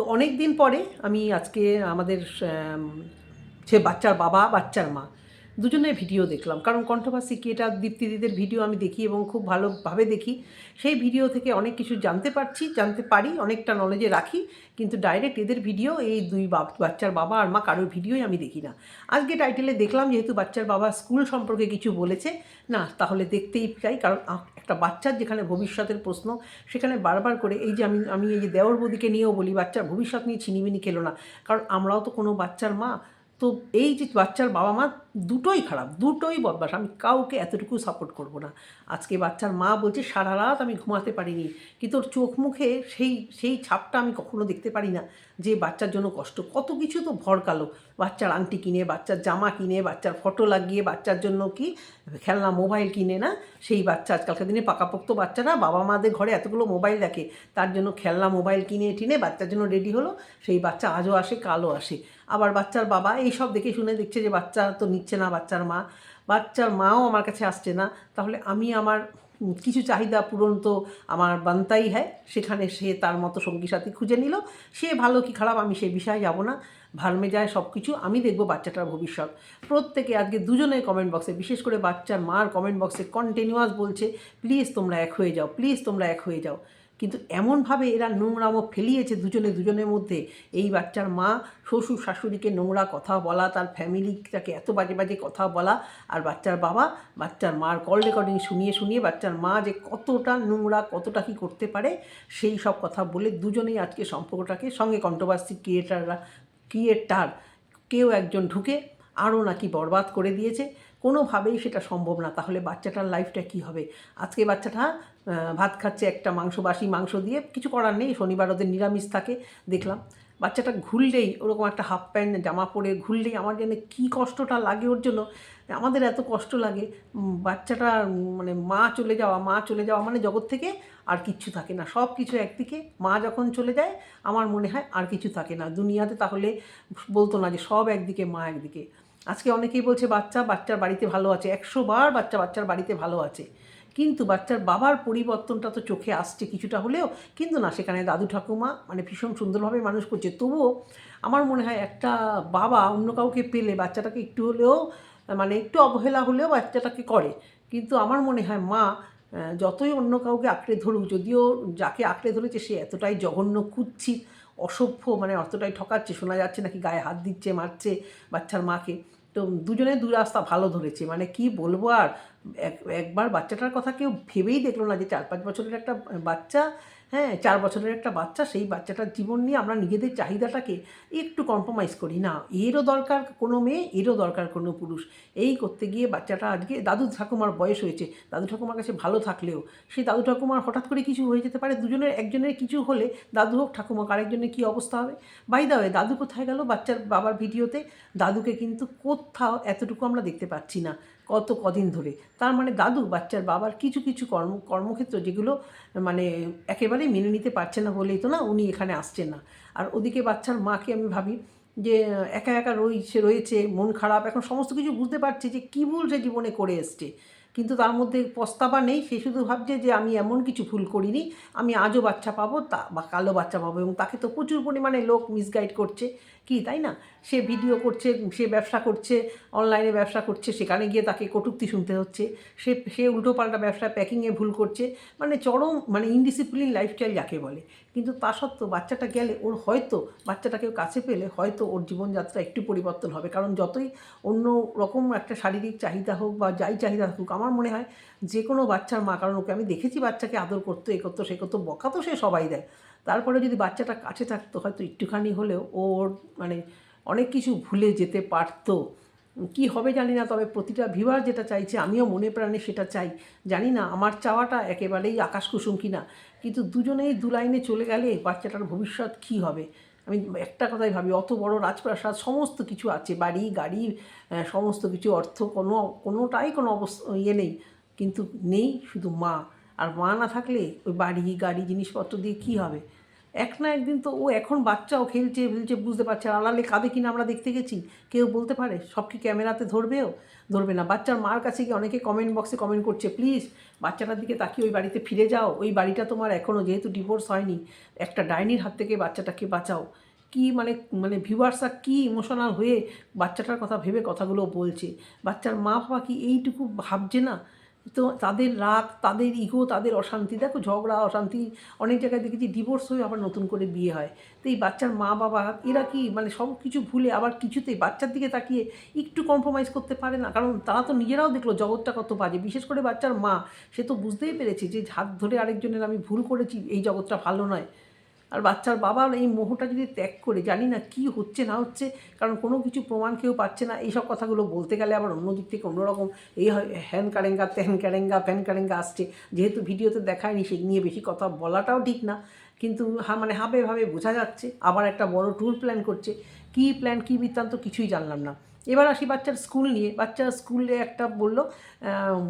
তো অনেক দিন পরে আমি আজকে আমাদের সে বাচ্চার বাবা, বাচ্চার মা, দুজনের ভিডিও দেখলাম। কারণ কণ্ঠভাষী কি এটা দীপ্তিদিদের ভিডিও আমি দেখি এবং খুব ভালোভাবে দেখি। সেই ভিডিও থেকে অনেক কিছু জানতে পারছি, জানতে পারি, অনেকটা নলেজে রাখি, কিন্তু ডাইরেক্ট এদের ভিডিও, এই দুই বাচ্চার বাবা আর মা কারোর ভিডিওই আমি দেখি না। আজকে টাইটেলে দেখলাম, যেহেতু বাচ্চার বাবা স্কুল সম্পর্কে কিছু বলেছে, না, তাহলে দেখতেই চাই, কারণ একটা বাচ্চার যেখানে ভবিষ্যতের প্রশ্ন, সেখানে বারবার করে এই যে আমি আমি এই যে দেওর বদিকে নিয়েও বলি, বাচ্চার ভবিষ্যৎ নিয়ে ছিনিমিনি খেলো না। কারণ আমরাও তো কোনো বাচ্চার মা তো এই যে বাচ্চার বাবা মা দুটোই খারাপ, দুটোই বদমাস আমি কাউকে এতটুকু সাপোর্ট করব না। আজকে বাচ্চার মা বলছে, সারা রাত আমি ঘুমাতে পারিনি। কিন্তু ওর চোখ মুখে সেই সেই ছাপটা আমি কখনো দেখতে পারি না যে বাচ্চার জন্য কষ্ট। কত কিছু তো ভরকালো বাচ্চার আংটি কিনে, বাচ্চার জামা কিনে, বাচ্চার ফটো লাগিয়ে, বাচ্চার জন্য কি খেলনা, মোবাইল কিনে না? সেই বাচ্চা আজকালকার দিনে পাকাপোক্ত বাচ্চারা বাবা মাদের ঘরে এতগুলো মোবাইল দেখে। তার জন্য খেলনা, মোবাইল কিনে, টিনে বাচ্চার জন্য রেডি হলো। সেই বাচ্চা আজও আসে, কালও আসে। আবার বাচ্চার বাবা এই সব দেখে শুনে দেখছে যে বাচ্চা তো নিচ্ছে না, বাচ্চার মা। বাচ্চার মাও আমার কাছে আসছে না। তাহলে আমি আমার কিছু চাহিদা পূরণ তো আমার বান্তাই হ্যায়। সেখানে সে তার মতো সঙ্গী সাথী খুঁজে নিল। সে ভালো কি খারাপ আমি সে বিষয়ে যাব না। ভালমে যায় সব কিছু আমি দেখব বাচ্চাটার ভবিষ্যৎ। প্রত্যেকে আজকে দুজনে কমেন্ট বক্সে বিশেষ করে বাচ্চার মার কমেন্ট বক্সে কন্টিনিউয়াস বলছে প্লিজ তোমরা এক হয়ে যাও প্লিজ তোমরা এক হয়ে যাও। কিন্তু এমনভাবে এরা নোংরামো ফেলিয়েছে দুজনে দুজনের মধ্যে। এই বাচ্চার মা শ্বশুর শাশুড়িকে নোংরা কথা বলা, তার ফ্যামিলিটাকে এত বাজে বাজে কথা বলা, আর বাচ্চার বাবা, বাচ্চার মার কল রেকর্ডিং শুনিয়ে শুনিয়ে বাচ্চার মা যে কতটা নোংরা, কতটা কী করতে পারে, সেই সব কথা বলে দুজনেই আজকে সম্পর্কটাকে সঙ্গে কন্ট্রোভার্সি ক্রিয়েটাররা ক্রিয়েটার কেউ একজন ঢুকে আরও নাকি বরবাদ করে দিয়েছে। কোনোভাবেই সেটা সম্ভব না, তাহলে বাচ্চাটার লাইফটা কী হবে? আজকে বাচ্চাটা ভাত খাচ্ছে একটা মাংস, বাসি মাংস দিয়ে, কিছু করার নেই, শনিবার ওদের নিরামিষ থাকে, দেখলাম। বাচ্চাটা ঘুরলেই, ওরকম একটা হাফ প্যান্ট জামা পরে ঘুরলেই আমার জন্য কী কষ্টটা লাগে ওর জন্য। আমাদের এত কষ্ট লাগে বাচ্চাটা মানে মা চলে যাওয়া, মা চলে যাওয়া মানে জগৎ থেকে আর কিচ্ছু থাকে না। সব কিছু একদিকে, মা যখন চলে যায়, আমার মনে হয় আর কিছু থাকে না। দুনিয়াতে তাহলে বলতো না যে সব একদিকে, মা একদিকে। আজকে অনেকেই বলছে বাচ্চা, বাচ্চার বাড়িতে ভালো আছে। একশো বার বাচ্চা, বাচ্চার বাড়িতে ভালো আছে। কিন্তু বাচ্চার বাবার পরিবর্তনটা তো চোখে আসছে কিছুটা হলেও। কিন্তু না, সেখানে দাদু ঠাকুমা মানে ভীষণ সুন্দরভাবে মানুষ করছে। তবুও আমার মনে হয় একটা বাবা অন্য কাউকে পেলে বাচ্চাটাকে একটু হলেও মানে একটু অবহেলা হলেও বাচ্চাটাকে করে। কিন্তু আমার মনে হয় মা যতই অন্য কাউকে আঁকড়ে ধরুক, যদিও যাকে আঁকড়ে ধরেছে সে এতটাই জঘন্য কুৎসিত। অসভ্য মানে অতটাই ঠকাচ্ছে, শোনা যাচ্ছে নাকি গায়ে হাত দিচ্ছে, মারছে বাচ্চার মাকে। তো দুজনে দু রাস্তা ভালো ধরেছে। মানে কি বলব আর, এক, একবার বাচ্চাটার কথা কেউ ভেবেই দেখল না যে চার পাঁচ বছরের একটা বাচ্চা হ্যাঁ চার বছরের একটা বাচ্চা, সেই বাচ্চাটার জীবন নিয়ে আমরা নিজেদের চাহিদাটাকে একটু কম্প্রোমাইজ করি। না, এরও দরকার কোনো মেয়ে, এরও দরকার কোনো পুরুষ। এই করতে গিয়ে বাচ্চাটা আজকে দাদু ঠাকুমার বয়স হয়েছে, দাদু ঠাকুমার কাছে ভালো থাকলেও সেই দাদু ঠাকুমার হঠাৎ করে কিছু হয়ে যেতে পারে, দুজনের, একজনের কিছু হলে দাদু হোক, ঠাকুমা আরেকজনের কী অবস্থা হবে? বাই দা দাদু কোথায় গেল? বাচ্চার বাবার ভিডিওতে দাদুকে কিন্তু কোথাও এতটুকু আমরা দেখতে পাচ্ছি না। কত কদিন ধরে। তার মানে দাদু, বাচ্চার বাবার কিছু কিছু কর্ম, কর্মক্ষেত্র যেগুলো মানে একেবারেই মেনে নিতে পারছে না বলেই তো না উনি এখানে আসছেন না। আর ওদিকে বাচ্চার মাকে আমি ভাবি যে, একা একা রয়েছে রয়েছে, মন খারাপ, এখন সমস্ত কিছু বুঝতে পারছে যে কী ভুল সে জীবনে করে এসছে। কিন্তু তার মধ্যে পস্তাবা নেই। সে শুধু ভাবছে যে, আমি এমন কিছু ভুল করিনি। আমি আজও বাচ্চা পাবো, তা বা কালো বাচ্চা পাবো। এবং তাকে তো প্রচুর পরিমাণে লোক মিসগাইড করছে। কি, তাই না? সে ভিডিও করছে, সে ব্যবসা করছে অনলাইনে ব্যবসা করছে, সেখানে গিয়ে তাকে কটূক্তি শুনতে হচ্ছে। সে সে উল্টোপাল্টা ব্যবসা প্যাকিংয়ে ভুল করছে। মানে চরম মানে ইনডিসিপ্লিন লাইফস্টাইল যাকে বলে। কিন্তু তা সত্ত্বেও বাচ্চাটা গেলে ওর হয়তো বাচ্চাটাকেও কাছে পেলে হয়তো ওর জীবনযাত্রা একটু পরিবর্তন হবে। কারণ যতই অন্য রকম একটা শারীরিক চাহিদা হোক বা যাই চাহিদা থাকুক আমার মনে হয় যে কোনো বাচ্চার মা, কারণ ওকে আমি দেখেছি বাচ্চাকে আদর করতো, এ করতো, সে করতো, বকা তো সে সবাই দেয়। তারপরে যদি বাচ্চাটা কাছে থাকতো, হয়তো একটুখানি হলেও ওর মানে অনেক কিছু ভুলে যেতে পারতো। কি হবে জানি না, তবে প্রতিটা ভিউয়ার যেটা চাইছে, আমিও মনে প্রাণে সেটা চাই। জানি না, আমার চাওয়াটা একেবারেই আকাশ কুসুম কিনা। কিন্তু দুজনেই দু লাইনে চলে গেলে বাচ্চাটার ভবিষ্যৎ কী হবে? আমি একটা কথাই ভাবি, অত বড় রাজপ্রাসাদ সমস্ত কিছু আছে, বাড়ি, গাড়ি সমস্ত কিছু, অর্থ, কোনো, কোনোটাই কোনো অবস্থা ইয়ে নেই। কিন্তু নেই শুধু মা। আর মা না থাকলে ওই বাড়ি, গাড়ি, জিনিসপত্র দিয়ে কী হবে? এক না একদিন তো ও এখন বাচ্চাও খেলছে ফেলছে বুঝতে পারছে, আর আড়ালে কাঁদে কিনা আমরা দেখতে গেছি। কেউ বলতে পারে, সব কি ক্যামেরাতে ধরবেও ধরবে না। বাচ্চার মার কাছে গিয়ে অনেকে কমেন্ট বক্সে কমেন্ট করছে প্লিজ বাচ্চাটার দিকে তাকিয়ে ওই বাড়িতে ফিরে যাও। ওই বাড়িটা তোমার এখনও যেহেতু ডিভোর্স হয়নি, একটা ডাইনির হাত থেকে বাচ্চাটাকে বাঁচাও। কি মানে মানে ভিউয়ার্সরা কি ইমোশনাল হয়ে বাচ্চাটার কথা ভেবে কথাগুলো বলছে। বাচ্চার মা বাবা কি এইটুকু ভাবছে না? তো তাদের রাগ, তাদের ইগো তাদের অশান্তি, দেখো ঝগড়া, অশান্তি, অনেক জায়গায় দেখেছি ডিভোর্স হয়ে আবার নতুন করে বিয়ে হয়। তো এই বাচ্চার মা বাবা, এরা কি মানে সব কিছু ভুলে আবার কিছুতেই বাচ্চার দিকে তাকিয়ে একটু কম্প্রোমাইজ করতে পারে না? কারণ তারা তো নিজেরাও দেখল জগৎটা কত বাজে, বিশেষ করে বাচ্চার মা। সে তো বুঝতেই পেরেছে যে হাত ধরে আরেকজনের আমি ভুল করেছি, এই জগৎটা ভালো নয়। আর বাচ্চার বাবা এই মোহটা যদি ত্যাগ করে, জানি না কি হচ্ছে, না হচ্ছে, কারণ কোনো কিছু প্রমাণ কেউ পাচ্ছে না, এইসব কথাগুলো বলতে গেলে আবার অন্য দিক থেকে অন্যরকম, এই হয় হ্যান কারেঙ্গা, ত্যান কারেঙ্গা ফ্যান কারেঙ্গা আসছে। যেহেতু ভিডিওতে দেখায়নি সেই নিয়ে বেশি কথা বলাটাও ঠিক না, কিন্তু হা মানে হাবে ভাবে বোঝা যাচ্ছে, আবার একটা বড় ট্যুর প্ল্যান করছে। কী প্ল্যান কী বৃত্তান্ত কিছুই জানলাম না। এবার আসি বাচ্চার স্কুল নিয়ে। বাচ্চার স্কুলে একটা বলল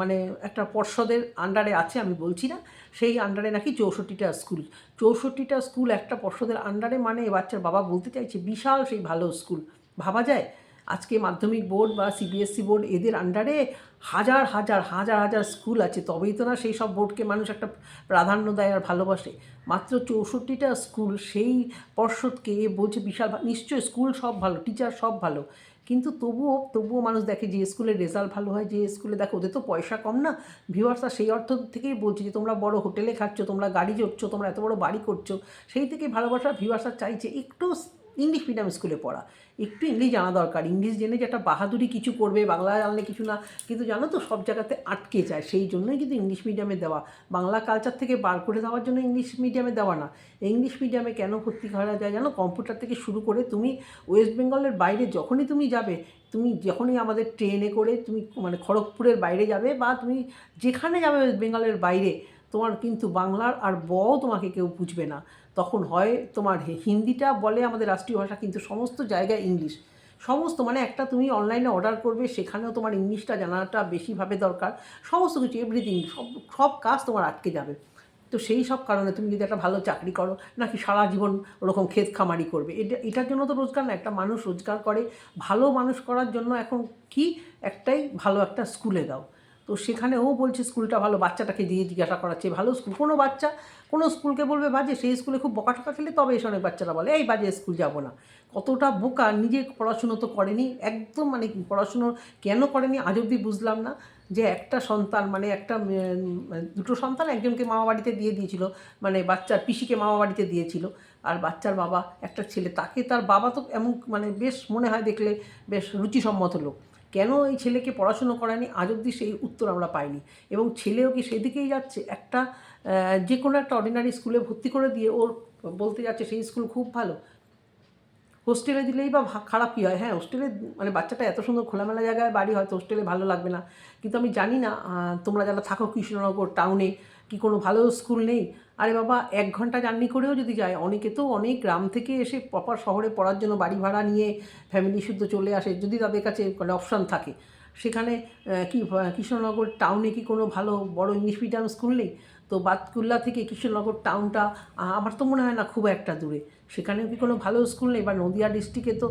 মানে একটা পর্ষদের আন্ডারে আছে, আমি বলছি না। সেই আন্ডারে নাকি চৌষট্টিটা স্কুল। চৌষট্টিটা স্কুল একটা পর্ষদের আন্ডারে মানে বাচ্চার বাবা বলতে চাইছে বিশাল সেই ভালো স্কুল। ভাবা যায়? আজকে মাধ্যমিক বোর্ড বা সিবিএসসি বোর্ড এদের আন্ডারে হাজার হাজার হাজার হাজার স্কুল আছে। তবেই তো না সেই সব বোর্ডকে মানুষ একটা প্রাধান্য দেয় আর ভালোবাসে। মাত্র চৌষট্টিটা স্কুল সেই পর্ষদকে বলছে বিশাল নিশ্চয়ই স্কুল সব ভালো টিচার সব ভালো। কিন্তু তবুও তবুও মানুষ দেখে যে স্কুলের রেজাল্ট ভালো হয়, যে স্কুলে দেখো ওদের তো পয়সা কম না। ভিউয়ার্সরা সেই অর্থ থেকেই বলছে যে তোমরা বড় হোটেলে খাচ্ছ, তোমরা গাড়ি চড়ছো, তোমরা এত বড় বাড়ি করছ। সেই থেকে ভালোবাসা ভিউয়ার্সরা চাইছে একটু ইংলিশ মিডিয়াম স্কুলে পড়া। একটু ইংলিশ জানা দরকার। ইংলিশ জেনে যে একটা বাহাদুরি কিছু করবে, বাংলা জানলে কিছু না। কিন্তু জানো তো, সব জায়গাতে আটকে যায়। সেই জন্যই কিন্তু ইংলিশ মিডিয়ামে দেওয়া। বাংলা কালচার থেকে বার করে দেওয়ার জন্য ইংলিশ মিডিয়ামে দেওয়া না। ইংলিশ মিডিয়ামে কেন ভর্তি করা যায় জানো? কম্পিউটার থেকে শুরু করে তুমি ওয়েস্ট বেঙ্গলের বাইরে যখনই তুমি যাবে, তুমি যখনই আমাদের ট্রেনে করে তুমি মানে খড়গপুরের বাইরে যাবে বা তুমি যেখানে যাবে ওয়েস্ট বেঙ্গলের বাইরে তোমার কিন্তু বাংলার আর বও তোমাকে কেউ বুঝবে না। তখন হয় তোমার হিন্দিটা বলে আমাদের রাষ্ট্রীয় ভাষা কিন্তু সমস্ত জায়গায় ইংলিশ। সমস্ত মানে একটা তুমি অনলাইনে অর্ডার করবে, সেখানেও তোমার ইংলিশটা জানাটা বেশিভাবে দরকার। সমস্ত কিছু এভরিথিং সব সব কাজ তোমার আটকে যাবে। তো সেই সব কারণে তুমি যদি একটা ভালো চাকরি করো, নাকি সারা জীবন ওরকম ক্ষেত খামারি করবে? এটা, এটার জন্য তো রোজগার না, একটা মানুষ রোজগার করে, ভালো মানুষ করার জন্য এখন কি? একটাই ভালো একটা স্কুলে দাও। তো সেখানে ও বলছে, স্কুলটা ভালো, বাচ্চাটাকে দিয়ে জিজ্ঞাসা করাচ্ছে, ভালো স্কুল। কোনো বাচ্চা, কোনো স্কুলকে বলবে, বাজে, সেই স্কুলে খুব বকা টকা খেলে তবে এসে অনেক বাচ্চারা বলে, এই বাজে, স্কুল যাব না। কতটা বোকা, নিজে পড়াশুনো তো করেনি, একদম মানে পড়াশুনো কেন করেনি আজ অবধি বুঝলাম না, যে একটা সন্তান মানে একটা দুটো সন্তান, একজনকে মামা বাড়িতে দিয়ে দিয়েছিল মানে বাচ্চার পিসিকে মামা বাড়িতে দিয়েছিল, আর বাচ্চার বাবা, একটা ছেলে, তাকে তার বাবা তো এমন মানে বেশ মনে হয় দেখলে বেশ রুচিসম্মত লোক। কেন এই ছেলেকে পড়াশুনো করায়নি? আজ অবধি সেই উত্তর আমরা পাইনি। এবং ছেলেও কি সেদিকেই যাচ্ছে? একটা যে কোনো একটা অর্ডিনারি স্কুলে ভর্তি করে দিয়ে ওর বলতে যাচ্ছে সেই স্কুল খুব ভালো। হোস্টেলে দিলেই বা খারাপ কী হয়? হ্যাঁ হোস্টেলে মানে বাচ্চাটা এত সুন্দর খোলামেলা জায়গায় বাড়ি হয়তো হোস্টেলে ভালো লাগবে না। কিন্তু আমি জানি না তোমরা যারা থাকো কৃষ্ণনগর টাউনে কি কোনো ভালো স্কুল নেই? আরে বাবা, এক ঘণ্টা জার্নি করেও যদি যায়, অনেকে তো অনেক গ্রাম থেকে এসে প্রপার শহরে পড়ার জন্য বাড়ি ভাড়া নিয়ে ফ্যামিলি শুদ্ধ চলে আসে, যদি তাদের কাছে মানে অপশান থাকে। সেখানে কি কৃষ্ণনগর টাউনে কি কোনো ভালো বড় ইংলিশ মিডিয়াম স্কুল নেই? তো বাতকুল্লা থেকে কৃষ্ণনগর টাউনটা আমার তো মনে হয় না খুব একটা দূরে। সেখানেও কি কোনো ভালো স্কুল নেই? বা নদিয়া ডিস্ট্রিক্টে তো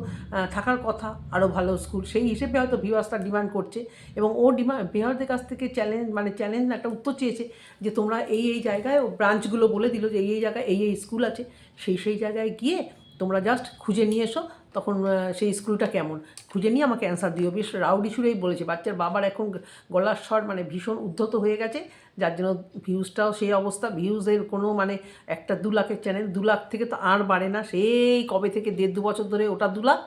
থাকার কথা আরও ভালো স্কুল সেই হিসেবে হয়তো ভিওয়ার্সটা ডিমান্ড করছে। এবং ও ডিমান্ড ভিওয়ারদের কাছ থেকে চ্যালেঞ্জ মানে চ্যালেঞ্জ একটা উত্তর চেয়েছে যে তোমরা এই এই জায়গায় ও ব্রাঞ্চগুলো বলে দিল যে এই এই জায়গায় এই এই স্কুল আছে। সেই সেই জায়গায় গিয়ে তোমরা জাস্ট খুঁজে নিয়ে এসো। তখন সেই স্কুলটা কেমন? খুঁজে নিয়ে আমাকে অ্যান্সার দিও। বেশ রাউডি সুরেই বলেছে। বাচ্চার বাবার এখন গলার স্বর মানে ভীষণ উদ্ধত হয়ে গেছে, যার জন্য ভিউজটাও সেই অবস্থা। ভিউজের কোনো মানে একটা দু লাখের চ্যানেল দু লাখ থেকে তো আর বাড়ে না। সেই কবে থেকে দেড় দু বছর ধরে ওটা দু লাখ,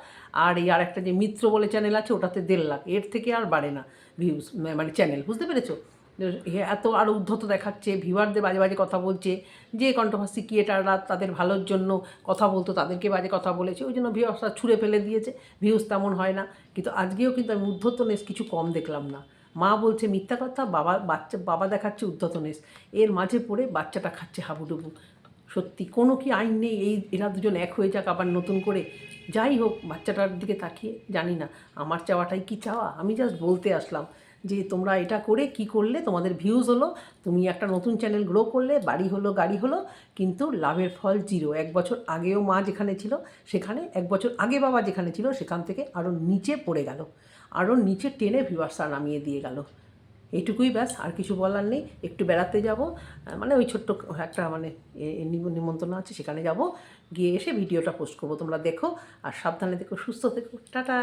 আর এই আর একটা যে মিত্র বলে চ্যানেল আছে, ওটাতে দেড় লাখ। এর থেকে আর বাড়ে না ভিউজ মানে চ্যানেল বুঝতে পেরেছ? এত আরও উদ্ধত দেখাচ্ছে, ভিউয়ারদের বাজে বাজে কথা বলছে, যে কন্ট্রোভার্সি ক্রিয়েটাররা তাদের ভালোর জন্য কথা বলতো, তাদেরকে বাজে কথা বলেছে, ওই জন্য ভিউয়ার্সরা ছুঁড়ে ফেলে দিয়েছে ভিউজ তেমন হয় না। কিন্তু আজকেও কিন্তু আমি উদ্ধতনেস কিছু কম দেখলাম না। মা বলছে, মিথ্যা কথা, বাবা, বাচ্চা, বাবা দেখাচ্ছে উদ্ধতনেস। এর মাঝে পড়ে বাচ্চাটা খাচ্ছে হাবুডুবু। সত্যি, কোনো কি আইন নেই, এই, এরা দুজন এক হয়ে যাক আবার নতুন করে? যাই হোক, বাচ্চাটার দিকে তাকিয়ে জানি না, আমার চাওয়াটাই কি চাওয়া? আমি জাস্ট বলতে আসলাম। যে তোমরা এটা করে কি করলে, তোমাদের ভিউজ হলো, তুমি একটা নতুন চ্যানেল গ্রো করলে, বাড়ি হলো, গাড়ি হলো, কিন্তু লাভের ফল জিরো এক বছর আগেও মা যেখানে ছিল, সেখানে এক বছর আগে বাবা যেখানে ছিল, সেখান থেকে আরও নিচে পড়ে গেল। আরও নিচে টেনে ভিউয়ার্সরা নামিয়ে দিয়ে গেল। এইটুকুই ব্যাস, আর কিছু বলার নেই। একটু বেড়াতে যাব মানে ওই ছোট্ট একটা মানে নিমন্ত্রণ আছে, সেখানে যাব। গিয়ে এসে ভিডিওটা পোস্ট করব, তোমরা দেখো, আর সাবধানে দেখো সুস্থ থেকো। টাটা!